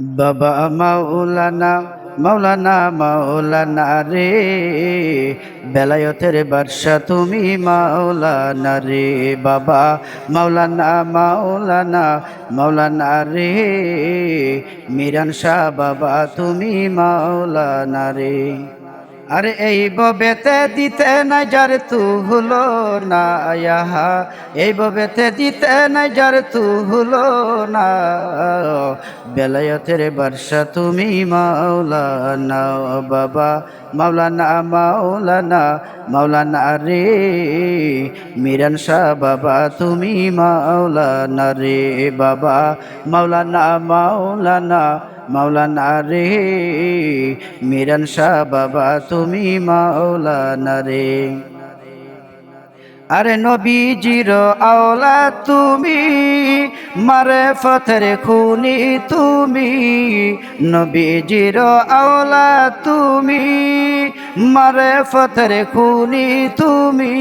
বাবা মাওলানা মাওলানা মাওলানা রে। বেলায়তের বাদশা তুমি মাওলানা রে। বাবা মাওলানা মাওলানা মাওলানা রে। মিরান শাহ বাবা তুমি মাওলানা রে। আরে এই ববেতে দিতে না যার তু হলো না আয়াহা এই ববেতে দিতে না যার তু হলো না বেলায়তের বর্ষা তুমি মাওলানা বাবা, মাওলানা মাওলানা মাওলানা রে। মিরান শাহ বাবা, তুমি মাওলানা রে বাবা, মাওলানা মাওলানা মাওলানা রে, মিরান শাহ বাবা, তুমি মাওলানা রে। আরে নবীজির আওলা তুমি মারে ফথের খুনি তুমি, নবীজির আওলা তুমি। মারে ফতের খুনি তুমি।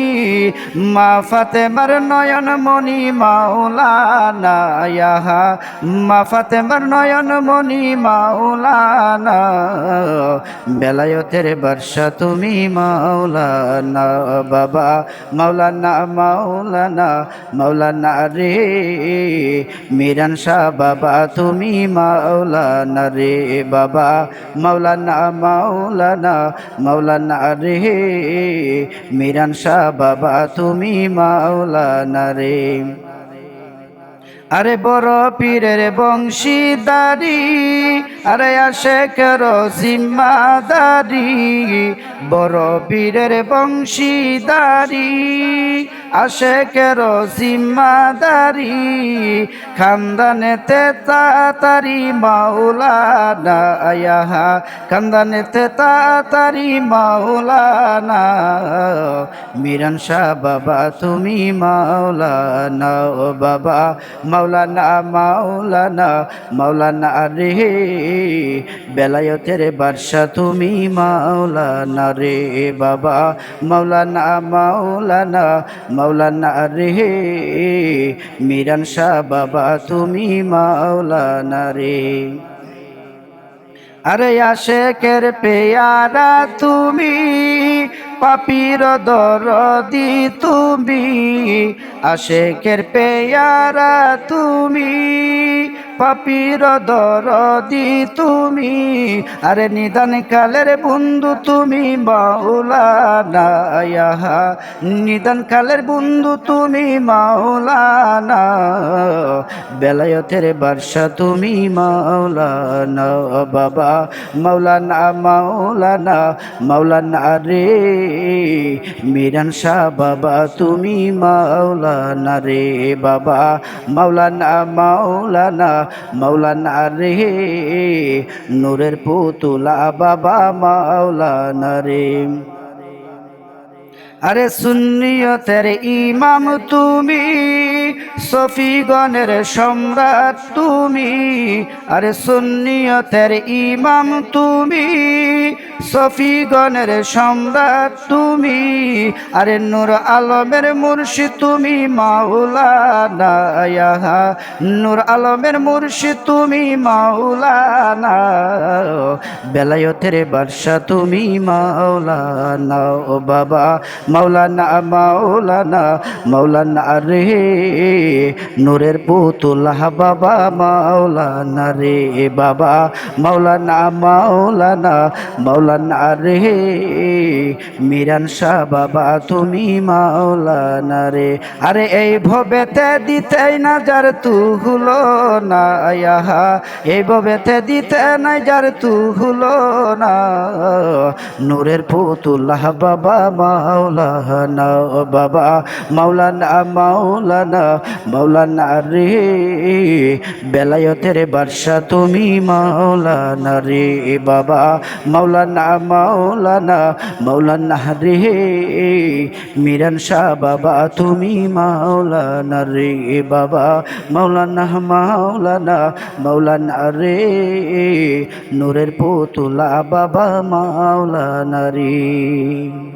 মা ফাতেমার নয়ন মণি মাওলানা ইয়াহা। মা ফাতেমার নয়ন মণি মাওলানা। বেলায়তের বর্ষা তুমি মাওলানা বাবা। মাওলানা মাওলানা মাওলানা রে। মিরান শাহ বাবা তুমি মাওলানা রে বাবা। মাওলানা মাওলানা মাওলানা রে। মিরান শাহ বাবা, তুমি মাওলানা রে। আরে বড় পীরের বংশীদারি, আরে আসে কর জিম্মাদারি বড় পীরের বংশীদারি আসে কের জিম্মাদারি, খানদানেতে তাড়াতাড়ি মাওলানা, আয়াহা, খানদানেতে তাড়াতাড়ি মাওলানা। মিরান শাহ বাবা, তুমি মাওলানা, ও বাবা, মাওলানা মাওলানা মাওলানা রে। বেলায়তের বাদশা, তুমি মাওলানা রে বাবা, মাওলানা মাওলানা মাওলানা রে। মিরান শাহ বাবা, তুমি মাওলানা রে। আরে আশেকের পেয়ারা তুমি, পাপির দরদি তুমি, আশেকের পেয়ারা তুমি পাপির দরদি তুমি, আরে নিদান কালের বন্ধু তুমি মাওলানা নিদান কালের বন্ধু তুমি মাওলানা, বেলায়তের বাদশা তুমি মাওলানা বাবা, মাওলানা মাওলানা মাওলানা রে, মিরান শাহ বাবা তুমি মাওলানা রে বাবা, মাওলানা মাওলানা মাওলানা রে নূরের পুতুলা বাবা মাওলানা রে। আরে সুন্নিয়তের ইমাম তুমি, সফিগণের সম্রাট তুমি, আরে সুন্নিয়তের ইমাম তুমি, সফিগণের সম্রাট তুমি, আরে নূর আলমের মুর্শিদ তুমি ইয়াহা, নূর আলমের মুর্শিদ তুমি, মাওলানা, বেলায়তের বাদশা তুমি, মাওলানা ও বাবা মাওলানা মাওলানা মাওলানা রে। নূরের পুতুল্লাহ বাবা, মাওলানা রে বাবা। মাওলানা মাওলানা মাওলানা রে। মিরান শাহ বাবা, তুমি মাওলানা রে। আরে এই ভবেতে দিতে না যার তু না আয়াহা এই ভবেতে দিতে না যার তু হলো না নূরের পুতুল্লাহ বাবা মাওলানা বাবা, মাওলানা মাওলানা মাওলানা রে। বেলায়তের বাদশা তুমি মাওলানা রে, বাবা, মাওলানা মাওলানা মাওলানা রে। মিরান শাহ বাবা, তুমি মাওলানা রে, বাবা, মাওলানা মাওলানা মাওলানা রে। নূরের পুতুলা বাবা, মাওলানা রে।